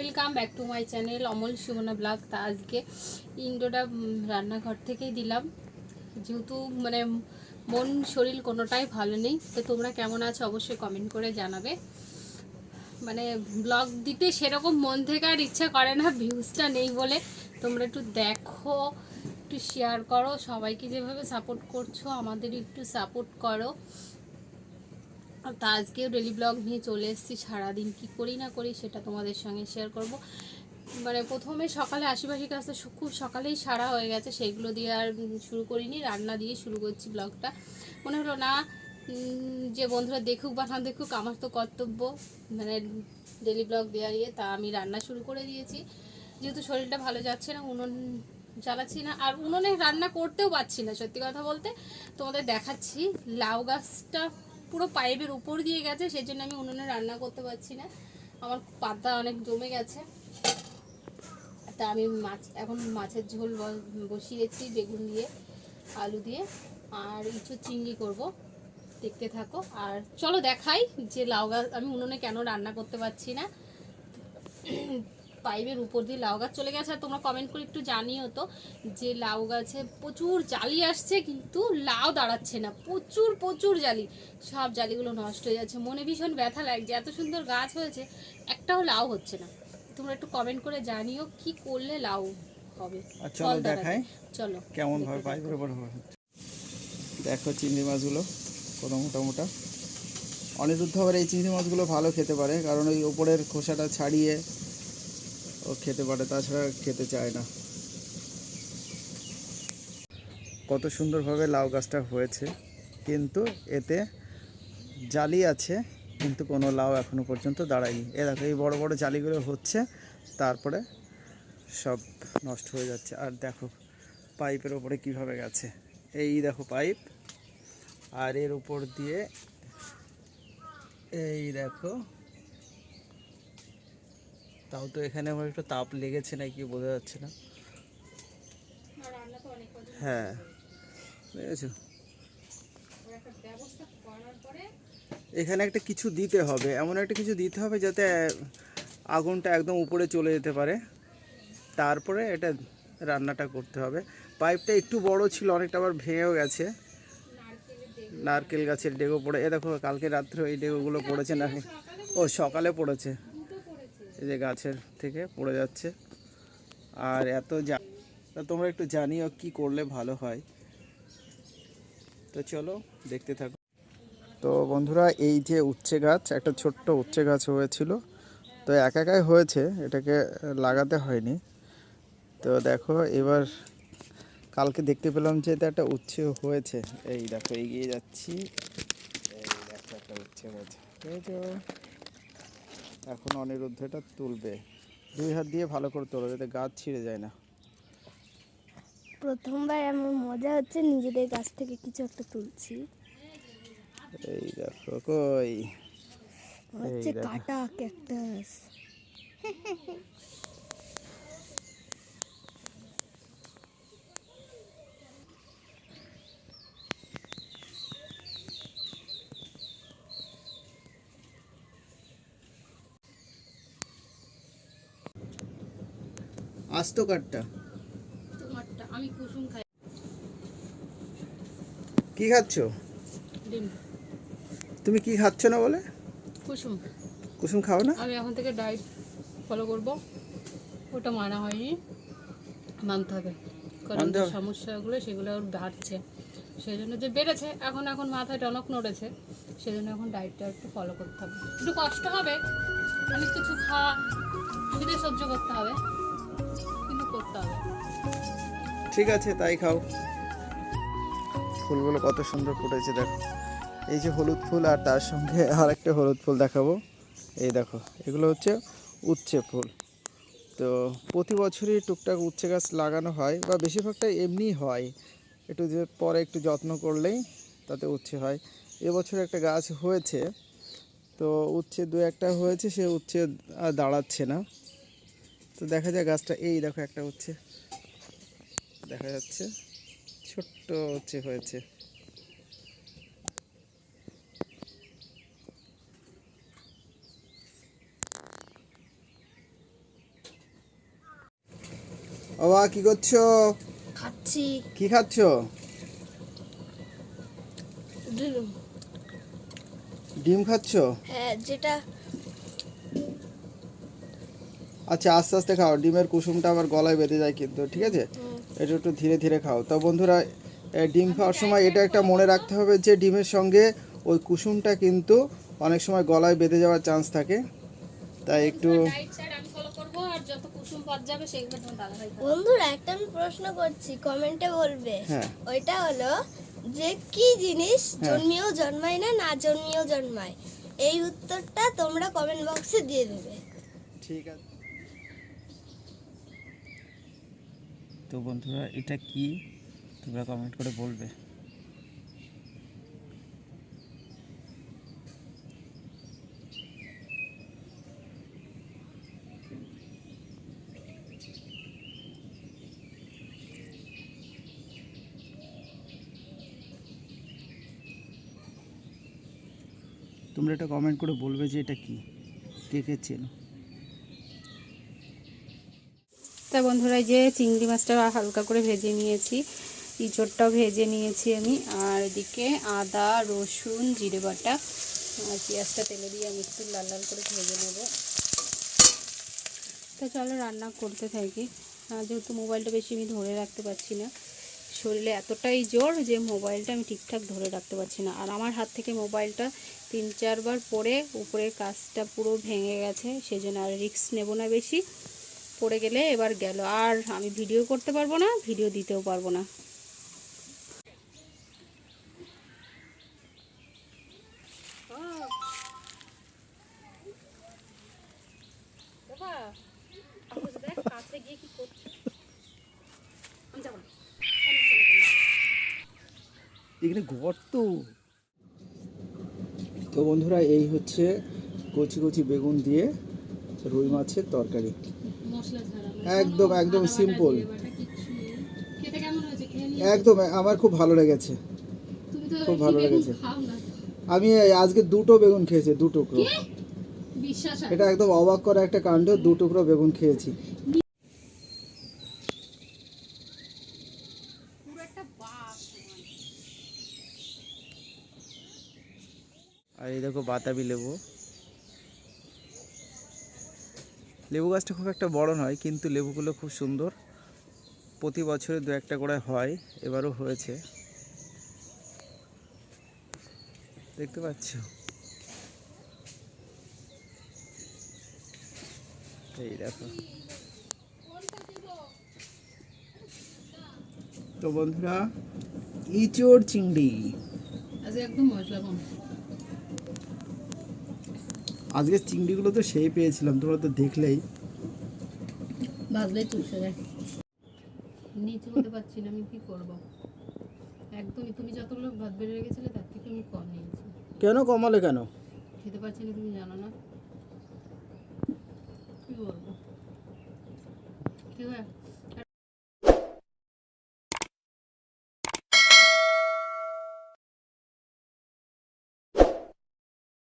Welcome back to my channel Amal Sumana vlog তা আজকে ইন্ডোটা রান্নাঘর থেকেই দিলাম। যেহেতু মানে মন, শরীর কোনোটাই ভালো নেই, তো তোমরা কেমন আছো অবশ্যই কমেন্ট করে জানাবে। মানে ব্লগ দিতে সেরকম মন থেকে আর ইচ্ছা করে না ভিউজটা নেই বলে। তোমরা একটু দেখো, একটু শেয়ার করো, সবাইকে যেভাবে সাপোর্ট করছ আমাদের একটু সাপোর্ট করো। তা আজকেও ডেলি ব্লগ নিয়ে চলে এসেছি। সারাদিন কি করি না করি সেটা তোমাদের সঙ্গে শেয়ার করব। মানে প্রথমে সকালে আশিপাশি কাজটা খুব সকালেই সারা হয়ে গেছে সেইগুলো দিয়ে আর শুরু করিনি, রান্না দিয়ে শুরু করছি ব্লগটা মনে হলো না যে বন্ধুরা দেখুক বা না দেখুক, আমার তো কর্তব্য। মানে ডেলি ব্লগ দেওয়া ইয়ে তা আমি রান্না শুরু করে দিয়েছি। যেহেতু শরীরটা ভালো যাচ্ছে না, উনুন জ্বালাচ্ছি না, আর উনুনে রান্না করতেও পারছি না, সত্যি কথা বলতে। তোমাদের দেখাচ্ছি, লাউ গাছটা পুরো পাইপের উপর দিয়ে গেছে সেই জন্য আমি উনুনে রান্না করতে পারছি না। আমার পাতা অনেক জমে গেছে। তা আমি মাছ, এখন মাছের ঝোল বসিয়েছি বেগুন দিয়ে, আলু দিয়ে, আর কিছু চিংড়ি করব। দেখতে থাকো। আর চলো দেখাই যে লাউ গাছ, আমি উনুনে কেন রান্না করতে পারছি না। পাইপের উপর দিয়ে লাউ গাছ চলে গেছে। আর তোমরা কমেন্ট করে একটু জানিও তো যে লাউ গাছে প্রচুর জালি আসছে কিন্তু লাউ দাঁড়াচ্ছে না। প্রচুর প্রচুর জালি। সব জালিগুলো নষ্ট হয়ে যাচ্ছে। মনে ভীষণ ব্যথা লাগছে। এত সুন্দর গাছ হয়েছে একটাও লাউ হচ্ছে না। তোমরা একটু কমেন্ট করে জানিও কি করলে লাউ হবে। চলো দেখাই। চলো। কেমন ভাবে পাইপের উপর দেখো চিংড়ি মাছগুলো কত মোটা মোটা। অনিরুদ্ধ আবার এই চিংড়ি মাছগুলো ভালো খেতে পারে কারণ ওই ওপরের খোসাটা ছাড়িয়ে ও খেতে পারে, তাছাড়া খেতে চায় না। কত সুন্দরভাবে লাউ গাছটা হয়েছে, কিন্তু এতে জালি আছে, কিন্তু কোনো লাউ এখনও পর্যন্ত দাঁড়ায়নি। এ দেখো, এই বড় বড় জালিগুলো হচ্ছে, তারপরে সব নষ্ট হয়ে যাচ্ছে। আর দেখো, পাইপের ওপরে কীভাবে গেছে। এই দেখো পাইপ, আর এর উপর দিয়ে এই দেখো তাও তো এখানে আমার একটু তাপ লেগেছে নাকি বোঝা যাচ্ছে না। হ্যাঁ। বুঝেছ এখানে একটা কিছু দিতে হবে, এমন একটা কিছু দিতে হবে যাতে আগুনটা একদম উপরে চলে যেতে পারে। তারপরে এটা রান্নাটা করতে হবে। পাইপটা একটু বড় ছিল, অনেকটা আবার ভেঙেও গেছে। নারকেল গাছের ডেগো পড়ে, এ দেখো কালকে রাত্রে ওই ডেগোগুলো পড়েছে না ও সকালে পড়েছে। এই যে গাছের থেকে পড়ে যাচ্ছে। আর এত যা তোমরা একটু জানিও কি করলে ভালো হয়। তো চলো দেখতে থাকো। তো বন্ধুরা, এই যে উচ্ছে গাছ, একটা ছোট্ট উচ্ছে গাছ হয়েছিল। তো একা একাই হয়েছে, এটাকে লাগাতে হয়নি। তো দেখো, এবার কালকে দেখতে পেলাম যে এটা একটা উচ্ছে হয়েছে। এই দেখো, এগিয়ে যাচ্ছি। এই দেখো, একটা উচ্ছে হয়েছে। এখন অনিরুদ্ধ এটা তুলবে। দুই হাত দিয়ে ভালো করে তোলো যাতে গাছ ছিঁড়ে যায় না। প্রথমবার আমার মজা হচ্ছে নিজেদের গাছ থেকে কিছু একটা তুলছি। এই দেখো কই। হচ্ছে কাটা ক্যাকটাস আস্ত কাঠটা। তোমারটা আমি কুসুম খাই। কি খাচ্ছ? ডিম। তুমি কি খাচ্ছ না বলে? কুসুম। কুসুম খাও না? আমি এখন থেকে ডায়েট ফলো করব। ওটা মানা হয়নি। মানতে হবে। কারণ যে সমস্যাগুলো সেগুলো বাড়ছে। সেই জন্য যে বেড়েছে এখন এখন মাথায় টনক নড়েছে। সেই জন্য এখন ডায়েটটা একটু ফলো করতে হবে। একটু কষ্ট হবে। অনেক কিছু খাওয়া খিদে সহ্য করতে হবে। ঠিক আছে, তাই খাও। ফুলগুলো কত সুন্দর ফুটেছে, দেখো। এই যে হলুদ ফুল আর তার সঙ্গে আর একটা হলুদ ফুল দেখাবো। এই দেখো, এগুলো হচ্ছে উচ্ছে ফুল। তো প্রতি বছরই টুকটাক উচ্ছে গাছ লাগানো হয় বা বেশিরভাগটা এমনি হয়। একটু যে পরে একটু যত্ন করলেই তাতে উচ্ছে হয়। এবছর একটা গাছ হয়েছে, তো উচ্ছে দু একটা হয়েছে, সে উচ্ছে দাঁড়াচ্ছে না। তো দেখা যায় গাছটা, এই দেখো একটা উচ্ছে। দেখা যাচ্ছে। ছোট্ট হচ্ছে হয়েছে। বাবা কি করছ? খাচ্ছি। কি খাচ্ছো? ডিম। ডিম খাচ্ছো? হ্যাঁ যেটা আচ্ছা আস্তে আস্তে খাও। ডিমের কুসুমটা আমার গলায় বেঁধে যায় কিন্তু ঠিক আছে? এটা একটু ধীরে ধীরে খাও। তো বন্ধুরা ডিম খাওয়ার সময় এটা একটা মনে রাখতে হবে যে ডিমের সঙ্গে ওই কুসুমটা কিন্তু অনেক সময় গলায় বেঁধে যাওয়ার চান্স থাকে। তাই একটু। বন্ধুরা একটা আমি প্রশ্ন করছি কমেন্টে বলবে। হ্যাঁ। ওইটা হলো যে কি জিনিস হ্যাঁ। জন্মিয়েও জন্মায় না না জন্মিয়েও জন্মায়? এই উত্তরটা তোমরা কমেন্ট বক্সে দিয়ে দেবে। ঠিক আছে। তো বন্ধুরা, এটা কি? তোমরা কমেন্ট করে বলবে। তোমরা এটা কমেন্ট করে বলবে যে এটা কি? কে কে চেনো? তা বন্ধুরা যে চিংড়ি মাছটা হালকা করে ভেজে নিয়েছি। ইঁচড়টাও ভেজে নিয়েছি আমি। আর এদিকে আদা, রসুন, জিরে বাটা, আর পেঁয়াজটা তেলে দিয়ে আমি একটু লাল লাল করে ভেজে নেব। তো চলো রান্না করতে থাকি। যেহেতু মোবাইলটা বেশি আমি ধরে রাখতে পারছি না, শরীরে এতটাই জোর যে মোবাইলটা আমি ঠিকঠাক ধরে রাখতে পারছি না। আর আমার হাত থেকে মোবাইলটা তিন চারবার পরে উপরের কাজটা পুরো ভেঙে গেছে, সেজন্য আর রিস্ক নেব না বেশি। পড়ে গেলে এবার গেল। আর আমি ভিডিও করতে পারব না ভিডিও দিতেও পারব না। এখানে গর্ত। তো বন্ধুরা এই হচ্ছে কচি কচি বেগুন দিয়ে রুই মাছের তরকারি। একদম একদম সিম্পল খেতে কেমন হয়েছে? খেয়ে নিয়ে একদম আমার খুব ভালো লেগেছে। খুব ভালো লেগেছে। আমি আজকে দুটো বেগুন খেয়েছি দু টুকরো। এটা একদম অবাক করা একটা কাণ্ড দু টুকরো বেগুন খেয়েছি। পুরো একটা বাস আর এই দেখো বাতাবি লেবু। লেবু গাছটা খুব একটা বড় নয়, কিন্তু লেবুগুলো খুব সুন্দর। প্রতি বছরে দু একটা করে হয়, এবারও হয়েছে। দেখতে পাচ্ছ? এই দেখো। তো বন্ধুরা ইচোর চিংড়ি। আজকে একদম মশলা আজকে চিংড়িগুলো তো সেই পেয়েছিলাম তোমরা তো দেখলেই। ভাজলেই চুপসে যায়। নিচে হতে পারছি না আমি কি করব। একদমই তুমি যতগুলো ভাত বেড়ে রেখেছিলে তার থেকে আমি কম নিয়েছি। কেন কমালে কেন? খেতে পারছি না তুমি জানো না। কি বলব? কি হয়